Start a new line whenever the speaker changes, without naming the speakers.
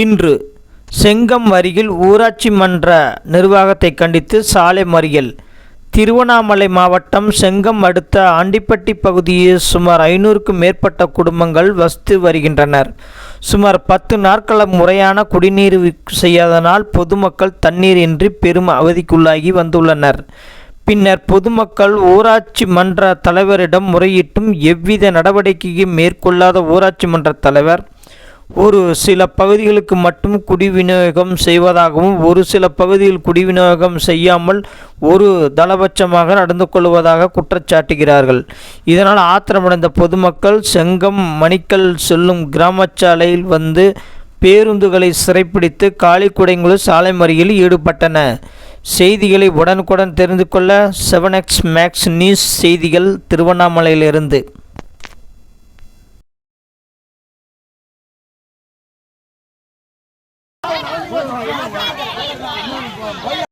இன்று செங்கம் அருகில் ஊராட்சி மன்ற நிர்வாகத்தை கண்டித்து சாலை மறியல். திருவண்ணாமலை மாவட்டம் செங்கம் அடுத்த ஆண்டிப்பட்டி பகுதியில் சுமார் ஐநூறுக்கும் மேற்பட்ட குடும்பங்கள் வசித்து வருகின்றனர். சுமார் பத்து நாட்கள முறையான குடிநீர் செய்யாதனால் பொதுமக்கள் தண்ணீரின்றி பெரும் அவதிக்குள்ளாகி வந்துள்ளனர். பின்னர் பொதுமக்கள் ஊராட்சி மன்ற தலைவரிடம் முறையிட்டும் எவ்வித நடவடிக்கையும் மேற்கொள்ளாத ஊராட்சி மன்ற தலைவர் ஒரு சில பகுதிகளுக்கு மட்டும் குடிவிநியோகம் செய்வதாகவும் ஒரு சில பகுதியில் குடிவிநியோகம் செய்யாமல் ஒரு தளபட்சமாக நடந்து கொள்வதாக குற்றச்சாட்டுகிறார்கள் இதனால் ஆத்திரமடைந்த பொதுமக்கள் செங்கம் மணிக்கல் செல்லும் கிராமச்சாலையில் வந்து பேருந்துகளை சிறைப்பிடித்து காலி குடைங்களும் சாலை மறியலில் ஈடுபட்டன. செய்திகளை உடனுக்குடன் தெரிந்து கொள்ள செவன் எக்ஸ் மேக்ஸ் நியூஸ் செய்திகள் திருவண்ணாமலையிலிருந்து. 我操